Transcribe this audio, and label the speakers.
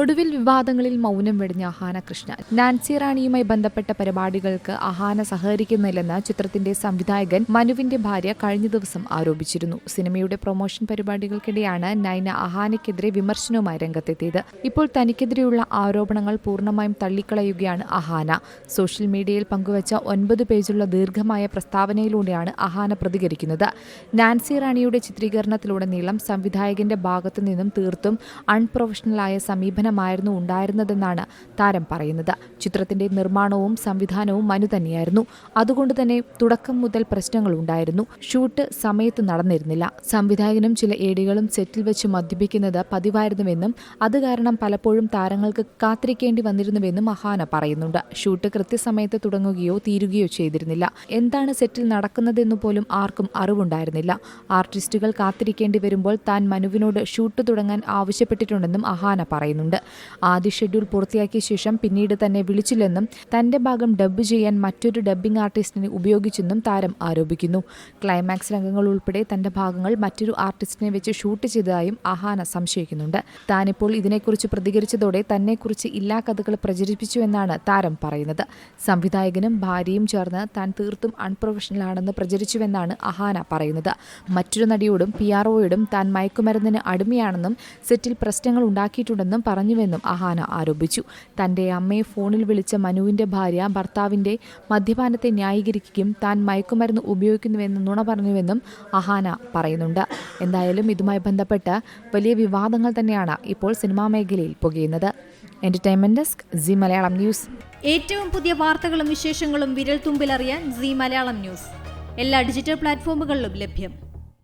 Speaker 1: ഒടുവിൽ വിവാദങ്ങളിൽ മൗനം വെടിഞ്ഞ അഹാന കൃഷ്ണ നാൻസി റാണിയുമായി ബന്ധപ്പെട്ട പരിപാടികൾക്ക് അഹാന സഹകരിക്കുന്നില്ലെന്ന് ചിത്രത്തിന്റെ സംവിധായകൻ മനുവിന്റെ ഭാര്യ കഴിഞ്ഞ ദിവസം ആരോപിച്ചിരുന്നു. സിനിമയുടെ പ്രൊമോഷൻ പരിപാടികൾക്കിടെയാണ് നൈന അഹാനയ്ക്കെതിരെ വിമർശനവുമായി രംഗത്തെത്തിയത്. ഇപ്പോൾ തനിക്കെതിരെയുള്ള ആരോപണങ്ങൾ പൂർണമായും തള്ളിക്കളയുകയാണ് അഹാന സോഷ്യൽ മീഡിയയിൽ പങ്കുവച്ച ഒൻപത് പേജുള്ള ദീർഘമായ പ്രസ്താവനയിലൂടെയാണ് അഹാന പ്രതികരിക്കുന്നത്. നാൻസി റാണിയുടെ ചിത്രീകരണത്തിലുടനീളം സംവിധായകന്റെ ഭാഗത്തു നിന്നും തീർത്തും അൺപ്രൊഫഷണലായ സമീപനമായിരുന്നു ഉണ്ടായിരുന്നതെന്നാണ് താരം പറയുന്നത്. ചിത്രത്തിന്റെ നിർമ്മാണവും സംവിധാനവും മനു തന്നെയായിരുന്നു. അതുകൊണ്ട് തന്നെ തുടക്കം മുതൽ പ്രശ്നങ്ങൾ ഉണ്ടായിരുന്നു. ഷൂട്ട് സമയത്ത് നടന്നിരുന്നില്ല. സംവിധായകനും ചില ഏടികളും സെറ്റിൽ വെച്ച് മദ്യപിക്കുന്നത് പതിവായിരുന്നുവെന്നും അത് കാരണം പലപ്പോഴും താരങ്ങൾക്ക് കാത്തിരിക്കേണ്ടി വന്നിരുന്നുവെന്നും മഹാന പറയുന്നുണ്ട്. ഷൂട്ട് കൃത്യസമയത്ത് തുടങ്ങുകയോ തീരുകയോ ചെയ്തിരുന്നില്ല. എന്താണ് സെറ്റിൽ നടക്കുന്നതെന്ന് പോലും ആർക്കും അറിവുണ്ടായിരുന്നില്ല. ആർട്ടിസ്റ്റുകൾ കാത്തിരിക്കേണ്ടി വരുമ്പോൾ താൻ മനുവിനോട് ഷൂട്ട് തുടങ്ങാൻ ആവശ്യപ്പെട്ടിട്ടുണ്ടെന്നും അഹാന പറയുന്നുണ്ട്. ആദ്യ ഷെഡ്യൂൾ പൂർത്തിയാക്കിയ ശേഷം പിന്നീട് തന്നെ വിളിച്ചില്ലെന്നും തന്റെ ഭാഗം ഡബ്ബ് ചെയ്യാൻ മറ്റൊരു ഡബ്ബിംഗ് ആർട്ടിസ്റ്റിനെ ഉപയോഗിച്ചെന്നും താരം ആരോപിക്കുന്നു. ക്ലൈമാക്സ് രംഗങ്ങൾ ഉൾപ്പെടെ തന്റെ ഭാഗങ്ങൾ മറ്റൊരു ആർട്ടിസ്റ്റിനെ വെച്ച് ഷൂട്ട് ചെയ്തതായും അഹാന സംശയിക്കുന്നുണ്ട്. താനിപ്പോൾ ഇതിനെക്കുറിച്ച് പ്രതികരിച്ചതോടെ തന്നെക്കുറിച്ച് ഇല്ലാ കഥകൾ പ്രചരിപ്പിച്ചുവെന്നാണ് താരം പറയുന്നത്. സംവിധായകനും ഭാര്യയും ചേർന്ന് താൻ തീർത്തും അൺപ്രൊഫഷണൽ ആണെന്ന് പ്രചരിച്ചുവെന്നാണ് അഹാന പറയുന്നത്. മറ്റൊരു നടിയോടും പി ആർ ഒയോടും താൻ മയക്കുമരുന്നിന് അടിമയാണെന്നും സെറ്റിൽ പ്രശ്നങ്ങൾ ഉണ്ടാക്കിയിട്ടുണ്ടെന്നും പറഞ്ഞുവെന്നും അഹാന ആരോപിച്ചു. തന്റെ അമ്മയെ ഫോണിൽ വിളിച്ച മനുവിന്റെ ഭാര്യ ഭർത്താവിന്റെ മദ്യപാനത്തെ ന്യായീകരിക്കുകയും താൻ മയക്കുമരുന്ന് ഉപയോഗിക്കുന്നുവെന്ന് നുണ പറഞ്ഞുവെന്നും അഹാന പറയുന്നുണ്ട്. എന്തായാലും ഇതുമായി ബന്ധപ്പെട്ട് വലിയ വിവാദങ്ങൾ തന്നെയാണ് ഇപ്പോൾ സിനിമാ മേഖലയിൽ പുകയുന്നത്. Entertainment desk Zee Malayalam news
Speaker 2: ഏറ്റവും പുതിയ വാർത്തകളും വിശേഷങ്ങളും വിരൽ തുമ്പിലറിയാൻ സി മലയാളം ന്യൂസ് എല്ലാ ഡിജിറ്റൽ പ്ലാറ്റ്ഫോമുകളിലും ലഭ്യം.